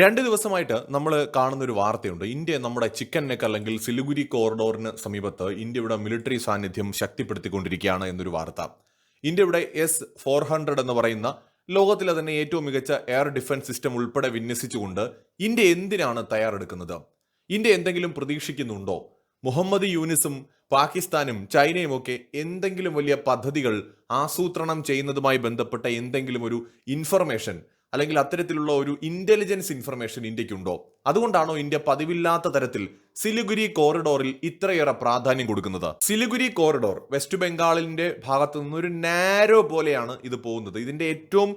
രണ്ട് ദിവസമായിട്ട് നമ്മൾ കാണുന്ന ഒരു വാർത്തയുണ്ട്. ഇന്ത്യ നമ്മുടെ ചിക്കൻ നെക്ക് അല്ലെങ്കിൽ സിലിഗുരി കോറിഡോറിന് സമീപത്ത് ഇന്ത്യയുടെ മിലിറ്ററി സാന്നിധ്യം ശക്തിപ്പെടുത്തിക്കൊണ്ടിരിക്കുകയാണ് എന്നൊരു വാർത്ത. ഇന്ത്യയുടെ എസ് ഫോർ ഹൺഡ്രഡ് എന്ന് പറയുന്ന ലോകത്തിലെ തന്നെ ഏറ്റവും മികച്ച എയർ ഡിഫൻസ് സിസ്റ്റം ഉൾപ്പെടെ വിന്യസിച്ചുകൊണ്ട് ഇന്ത്യ എന്തിനാണ് തയ്യാറെടുക്കുന്നത്? ഇന്ത്യ എന്തെങ്കിലും പ്രതീക്ഷിക്കുന്നുണ്ടോ? മുഹമ്മദ് യൂനിസും പാകിസ്ഥാനും ചൈനയും ഒക്കെ എന്തെങ്കിലും വലിയ പദ്ധതികൾ ആസൂത്രണം ചെയ്യുന്നതുമായി ബന്ധപ്പെട്ട എന്തെങ്കിലും ഒരു ഇൻഫർമേഷൻ അല്ലെങ്കിൽ അത്തരത്തിലുള്ള ഒരു ഇന്റലിജൻസ് ഇൻഫർമേഷൻ ഇന്ത്യക്കുണ്ടോ? അതുകൊണ്ടാണോ ഇന്ത്യ പതിവില്ലാത്ത തരത്തിൽ സിലിഗുരി കോറിഡോറിൽ ഇത്രയേറെ പ്രാധാന്യം കൊടുക്കുന്നത്? സിലിഗുരി കോറിഡോർ വെസ്റ്റ് ബംഗാളിന്റെ ഭാഗത്തു നിന്ന് ഒരു നാരോ പോലെയാണ് ഇത് പോകുന്നത്. ഇതിന്റെ ഏറ്റവും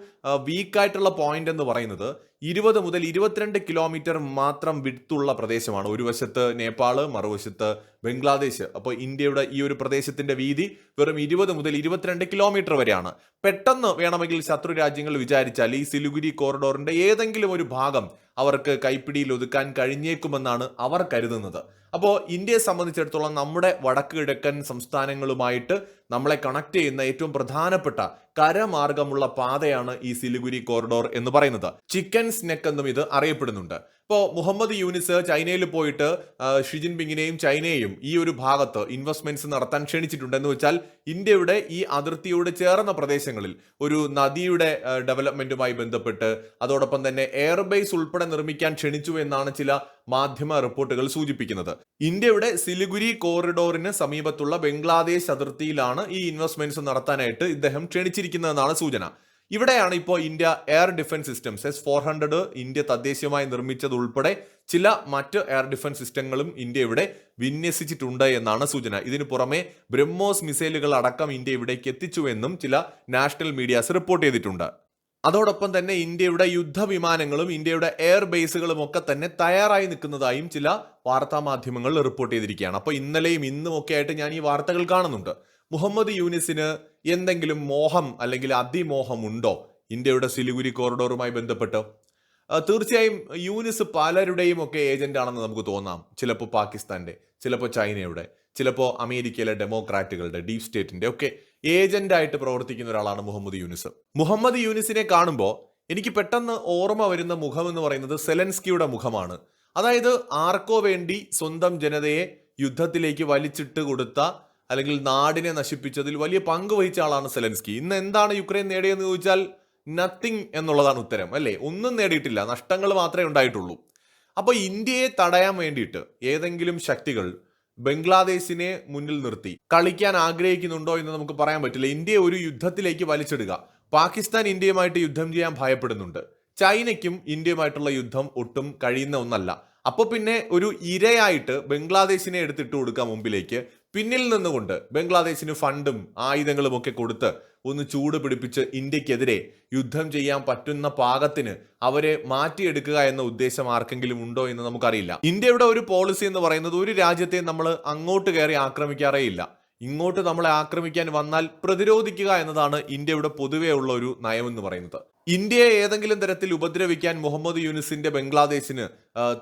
വീക്കായിട്ടുള്ള പോയിന്റ് എന്ന് പറയുന്നത് ഇരുപത് മുതൽ ഇരുപത്തിരണ്ട് കിലോമീറ്റർ മാത്രം വിടുത്തുള്ള പ്രദേശമാണ്. ഒരു വശത്ത് നേപ്പാൾ മറുവശത്ത് ബംഗ്ലാദേശ്. അപ്പോൾ ഇന്ത്യയുടെ ഈ ഒരു പ്രദേശത്തിന്റെ വീതി വെറും ഇരുപത് മുതൽ ഇരുപത്തിരണ്ട് കിലോമീറ്റർ വരെയാണ്. പെട്ടെന്ന് വേണമെങ്കിൽ ശത്രു രാജ്യങ്ങൾ വിചാരിച്ചാൽ ഈ സിലിഗുരി കോറിഡോറിന്റെ ഏതെങ്കിലും ഒരു ഭാഗം അവർക്ക് കൈപ്പിടിയിൽ ഒതുക്കാൻ കഴിഞ്ഞേക്കുമെന്നാണ് അവർ കരുതുന്നത്. അപ്പോൾ ഇന്ത്യയെ സംബന്ധിച്ചിടത്തോളം നമ്മുടെ വടക്ക് കിഴക്കൻ സംസ്ഥാനങ്ങളുമായിട്ട് നമ്മളെ കണക്ട് ചെയ്യുന്ന ഏറ്റവും പ്രധാനപ്പെട്ട കരമാർഗമുള്ള പാതയാണ് ഈ സിലിഗുരി കോറിഡോർ എന്ന് പറയുന്നത്. ചിക്കൻ സ്നെക്ക് എന്നും ഇത് അറിയപ്പെടുന്നുണ്ട്. ഇപ്പോൾ മുഹമ്മദ് യൂനിസ് ചൈനയിൽ പോയിട്ട് ഷിജിൻപിങ്ങിനെയും ചൈനയെയും ഈ ഒരു ഭാഗത്ത് ഇൻവെസ്റ്റ്മെന്റ്സ് നടത്താൻ ക്ഷണിച്ചിട്ടുണ്ടെന്ന് വെച്ചാൽ ഇന്ത്യയുടെ ഈ അതിർത്തിയോട് ചേർന്ന പ്രദേശങ്ങളിൽ ഒരു നദിയുടെ ഡെവലപ്മെന്റുമായി ബന്ധപ്പെട്ട് അതോടൊപ്പം തന്നെ എയർബേസ് ഉൾപ്പെടെ നിർമ്മിക്കാൻ ക്ഷണിച്ചു എന്നാണ് ചില മാധ്യമ റിപ്പോർട്ടുകൾ സൂചിപ്പിക്കുന്നത്. ഇന്ത്യയുടെ സിലിഗുരി കോറിഡോറിന് സമീപത്തുള്ള ബംഗ്ലാദേശ് അതിർത്തിയിലാണ് ഈ ഇൻവെസ്റ്റ്മെന്റ്സ് നടത്താനായിട്ട് ഇദ്ദേഹം ക്ഷണിച്ചിരിക്കുന്നതെന്നാണ് സൂചന. ഇവിടെയാണ് ഇപ്പോൾ India air defence systems S four hundred India തദ്ദേശീയമായി നിർമ്മിച്ചതുൾപ്പെടെ ചില മറ്റ് എയർ ഡിഫൻസ് സിസ്റ്റങ്ങളും ഇന്ത്യ ഇവിടെ വിന്യസിച്ചിട്ടുണ്ട് എന്നാണ് സൂചന. ഇതിനു പുറമെ ബ്രഹ്മോസ് മിസൈലുകൾ അടക്കം ഇന്ത്യ ഇവിടേക്ക് എത്തിച്ചുവെന്നും ചില നാഷണൽ മീഡിയാസ് റിപ്പോർട്ട് ചെയ്തിട്ടുണ്ട്. അതോടൊപ്പം തന്നെ ഇന്ത്യയുടെ യുദ്ധവിമാനങ്ങളും ഇന്ത്യയുടെ എയർ ബേസുകളും ഒക്കെ തന്നെ തയ്യാറായി നിൽക്കുന്നതായും ചില വാർത്താ മാധ്യമങ്ങൾ റിപ്പോർട്ട് ചെയ്തിരിക്കുകയാണ്. അപ്പോൾ ഇന്നലെയും ഇന്നും ഒക്കെ ആയിട്ട് ഞാൻ ഈ വാർത്തകൾ കാണുന്നുണ്ട്. മുഹമ്മദ് യൂനിസിന് എന്തെങ്കിലും മോഹം അല്ലെങ്കിൽ അതിമോഹം ഉണ്ടോ ഇന്ത്യയുടെ സിലിഗുരി കോറിഡോറുമായി ബന്ധപ്പെട്ട്? തീർച്ചയായും യൂനിസ് പലരുടെയും ഒക്കെ ഏജന്റ് ആണെന്ന് നമുക്ക് തോന്നാം. ചിലപ്പോൾ പാകിസ്ഥാന്റെ ചിലപ്പോൾ ചൈനയുടെ ചിലപ്പോൾ അമേരിക്കയിലെ ഡെമോക്രാറ്റുകളുടെ ഡീപ് സ്റ്റേറ്റിന്റെ ഒക്കെ ഏജന്റ് ആയിട്ട് പ്രവർത്തിക്കുന്ന ഒരാളാണ് മുഹമ്മദ് യൂനിസ്. മുഹമ്മദ് യൂനിസിനെ കാണുമ്പോൾ എനിക്ക് പെട്ടെന്ന് ഓർമ്മ വരുന്ന മുഖം എന്ന് പറയുന്നത് സെലൻസ്കിയുടെ മുഖമാണ്. അതായത് ആർക്കോ വേണ്ടി സ്വന്തം ജനതയെ യുദ്ധത്തിലേക്ക് വലിച്ചിട്ട് കൊടുത്ത അല്ലെങ്കിൽ നാടിനെ നശിപ്പിച്ചതിൽ വലിയ പങ്ക് വഹിച്ച ആളാണ് സെലൻസ്കി. ഇന്ന് എന്താണ് യുക്രൈൻ നേടിയതെന്ന് ചോദിച്ചാൽ നത്തിങ് എന്നുള്ളതാണ് ഉത്തരം അല്ലേ? ഒന്നും നേടിയിട്ടില്ല നഷ്ടങ്ങൾ മാത്രമേ ഉണ്ടായിട്ടുള്ളൂ. അപ്പോൾ ഇന്ത്യയെ തടയാൻ വേണ്ടിയിട്ട് ഏതെങ്കിലും ശക്തികൾ ബംഗ്ലാദേശിനെ മുന്നിൽ നിർത്തി. കളിക്കാൻ ആഗ്രഹിക്കുന്നുണ്ടോ എന്ന് നമുക്ക് പറയാൻ പറ്റില്ല. ഇന്ത്യയെ ഒരു യുദ്ധത്തിലേക്ക് വലിച്ചിടുക. പാകിസ്ഥാൻ ഇന്ത്യയുമായിട്ട് യുദ്ധം ചെയ്യാൻ ഭയപ്പെടുന്നുണ്ട്. ചൈനയ്ക്കും ഇന്ത്യയുമായിട്ടുള്ള യുദ്ധം ഒട്ടും കഴിയുന്ന ഒന്നല്ല. അപ്പൊ പിന്നെ ഒരു ഇരയായിട്ട് ബംഗ്ലാദേശിനെ എടുത്തിട്ട് കൊടുക്കുക മുമ്പിലേക്ക്. പിന്നിൽ നിന്നുകൊണ്ട് ബംഗ്ലാദേശിന് ഫണ്ടും ആയുധങ്ങളും ഒക്കെ കൊടുത്ത് ഒന്ന് ചൂട് പിടിപ്പിച്ച് ഇന്ത്യക്കെതിരെ യുദ്ധം ചെയ്യാൻ പറ്റുന്ന പാകത്തിന് അവരെ മാറ്റിയെടുക്കുക എന്ന ഉദ്ദേശം ആർക്കെങ്കിലും ഉണ്ടോ എന്ന് നമുക്കറിയില്ല. ഇന്ത്യയുടെ ഒരു പോളിസി എന്ന് പറയുന്നത് ഒരു രാജ്യത്തെ നമ്മൾ അങ്ങോട്ട് കയറി ആക്രമിക്കാറേ ഇല്ല. ഇങ്ങോട്ട് നമ്മളെ ആക്രമിക്കാൻ വന്നാൽ പ്രതിരോധിക്കുക എന്നതാണ് ഇന്ത്യയുടെ പൊതുവേ ഉള്ള ഒരു നയമെന്ന് പറയുന്നത്. ഇന്ത്യയെ ഏതെങ്കിലും തരത്തിൽ ഉപദ്രവിക്കാൻ മുഹമ്മദ് യൂനിസിന്റെ ബംഗ്ലാദേശിന്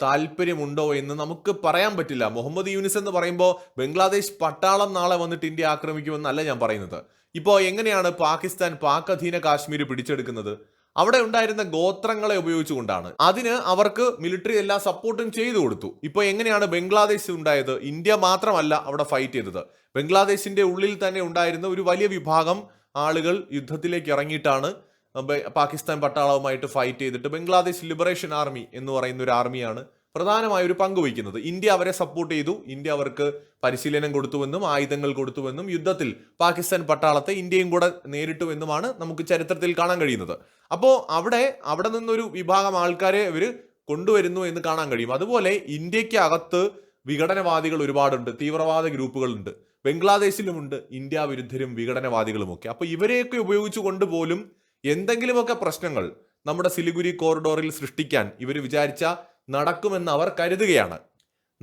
താല്പര്യമുണ്ടോ എന്ന് നമുക്ക് പറയാൻ പറ്റില്ല. മുഹമ്മദ് യൂനിസ് എന്ന് പറയുമ്പോൾ ബംഗ്ലാദേശ് പട്ടാളം നാളെ വന്നിട്ട് ഇന്ത്യ ആക്രമിക്കുമെന്നല്ല ഞാൻ പറയുന്നത്. ഇപ്പോൾ എങ്ങനെയാണ് പാകിസ്ഥാൻ പാക് അധീന കാശ്മീർ പിടിച്ചെടുക്കുന്നത്? അവിടെ ഉണ്ടായിരുന്ന ഗോത്രങ്ങളെ ഉപയോഗിച്ചുകൊണ്ടാണ്. അതിന് അവർക്ക് മിലിറ്ററി എല്ലാ സപ്പോർട്ടും ചെയ്തു കൊടുത്തു. ഇപ്പോൾ എങ്ങനെയാണ് ബംഗ്ലാദേശ് ഉണ്ടായത്? ഇന്ത്യ മാത്രമല്ല അവിടെ ഫൈറ്റ് ചെയ്തത്. ബംഗ്ലാദേശിന്റെ ഉള്ളിൽ തന്നെ ഉണ്ടായിരുന്ന ഒരു വലിയ വിഭാഗം ആളുകൾ യുദ്ധത്തിലേക്ക് ഇറങ്ങിയിട്ടാണ് പാകിസ്ഥാൻ പട്ടാളവുമായിട്ട് ഫൈറ്റ് ചെയ്തിട്ട് ബംഗ്ലാദേശ് ലിബറേഷൻ ആർമി എന്ന് പറയുന്ന ഒരു ആർമിയാണ് പ്രധാനമായ ഒരു പങ്ക് വഹിക്കുന്നത്. ഇന്ത്യ അവരെ സപ്പോർട്ട് ചെയ്തു. ഇന്ത്യ അവർക്ക് പരിശീലനം കൊടുത്തുവെന്നും ആയുധങ്ങൾ കൊടുത്തുവെന്നും യുദ്ധത്തിൽ പാകിസ്ഥാൻ പട്ടാളത്തെ ഇന്ത്യയും കൂടെ നേരിട്ടുവെന്നുമാണ് നമുക്ക് ചരിത്രത്തിൽ കാണാൻ കഴിയുന്നത്. അപ്പോൾ അവിടെ അവിടെ നിന്നൊരു വിഭാഗം ആൾക്കാരെ ഇവർ കൊണ്ടുവരുന്നു എന്ന് കാണാൻ കഴിയും. അതുപോലെ ഇന്ത്യയ്ക്ക് അകത്ത് വിഘടനവാദികൾ ഒരുപാടുണ്ട്. തീവ്രവാദ ഗ്രൂപ്പുകളുണ്ട്. ബംഗ്ലാദേശിലുമുണ്ട്. ഇന്ത്യ വിരുദ്ധരും വിഘടനവാദികളുമൊക്കെ. അപ്പോൾ ഇവരെയൊക്കെ ഉപയോഗിച്ചുകൊണ്ട് പോലും എന്തെങ്കിലുമൊക്കെ പ്രശ്നങ്ങൾ നമ്മുടെ സിലിഗുരി കോറിഡോറിൽ സൃഷ്ടിക്കാൻ ഇവർ വിചാരിച്ച നടക്കുമെന്ന് അവർ കരുതുകയാണ്.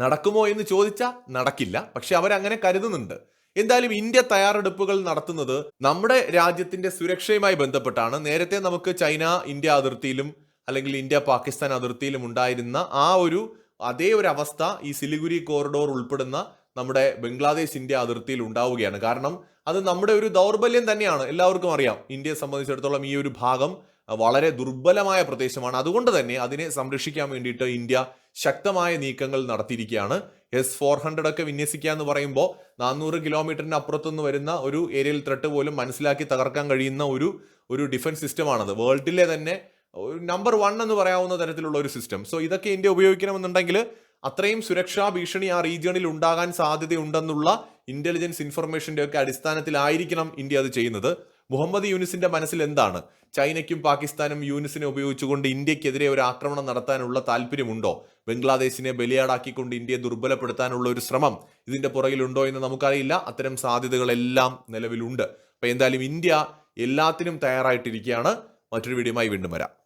നടക്കുമോ എന്ന് ചോദിച്ചാൽ നടക്കില്ല. പക്ഷെ അവരങ്ങനെ കരുതുന്നുണ്ട്. എന്തായാലും ഇന്ത്യ തയ്യാറെടുപ്പുകൾ നടത്തുന്നത് നമ്മുടെ രാജ്യത്തിന്റെ സുരക്ഷയുമായി ബന്ധപ്പെട്ടാണ്. നേരത്തെ നമുക്ക് ചൈന ഇന്ത്യ അതിർത്തിയിലും അല്ലെങ്കിൽ ഇന്ത്യ പാകിസ്ഥാൻ അതിർത്തിയിലും ഉണ്ടായിരുന്ന ആ ഒരു അതേ ഒരു അവസ്ഥ ഈ സിലിഗുരി കോറിഡോർ ഉൾപ്പെടുന്ന നമ്മുടെ ബംഗ്ലാദേശ് ഇന്ത്യ അതിർത്തിയിൽ ഉണ്ടാവുകയാണ്. കാരണം അത് നമ്മുടെ ഒരു ദൗർബല്യം തന്നെയാണ്. എല്ലാവർക്കും അറിയാം. ഇന്ത്യയെ സംബന്ധിച്ചിടത്തോളം ഈ ഒരു ഭാഗം വളരെ ദുർബലമായ പ്രദേശമാണ്. അതുകൊണ്ട് തന്നെ അതിനെ സംരക്ഷിക്കാൻ വേണ്ടിയിട്ട് ഇന്ത്യ ശക്തമായ നീക്കങ്ങൾ നടത്തിയിരിക്കുകയാണ്. എസ് ഫോർ ഹൺഡ്രഡ് ഒക്കെ വിന്യസിക്കുക എന്ന് പറയുമ്പോൾ നാനൂറ് കിലോമീറ്ററിന് അപ്പുറത്തുനിന്ന് വരുന്ന ഒരു ഏരിയൽ ത്രട്ട് പോലും മനസ്സിലാക്കി തകർക്കാൻ കഴിയുന്ന ഒരു ഒരു ഡിഫൻസ് സിസ്റ്റമാണത് വേൾഡിലെ തന്നെ നമ്പർ വൺ എന്ന് പറയാവുന്ന തരത്തിലുള്ള ഒരു സിസ്റ്റം സോ ഇതൊക്കെ ഇന്ത്യ ഉപയോഗിക്കണമെന്നുണ്ടെങ്കിൽ അത്രയും സുരക്ഷാ ഭീഷണി ആ റീജിയണിൽ ഉണ്ടാകാൻ സാധ്യതയുണ്ടെന്നുള്ള ഇന്റലിജൻസ് ഇൻഫർമേഷന്റെ ഒക്കെ അടിസ്ഥാനത്തിലായിരിക്കണം ഇന്ത്യ അത് ചെയ്യുന്നത്. മുഹമ്മദ് യൂനിസിന്റെ മനസ്സിൽ എന്താണ്? ചൈനയ്ക്കും പാകിസ്ഥാനും യൂനിസിനെ ഉപയോഗിച്ചുകൊണ്ട് ഇന്ത്യക്കെതിരെ ഒരു ആക്രമണം നടത്താനുള്ള താല്പര്യമുണ്ടോ? ബംഗ്ലാദേശിനെ ബലിയാടാക്കിക്കൊണ്ട് ഇന്ത്യയെ ദുർബലപ്പെടുത്താനുള്ള ഒരു ശ്രമം ഇതിന്റെ പുറകിലുണ്ടോ എന്ന് നമുക്കറിയില്ല. അത്തരം സാധ്യതകളെല്ലാം നിലവിലുണ്ട്. അപ്പൊ എന്തായാലും ഇന്ത്യ എല്ലാത്തിനും തയ്യാറായിട്ടിരിക്കുകയാണ്. മറ്റൊരു വീഡിയോയുമായി വീണ്ടും വരാം.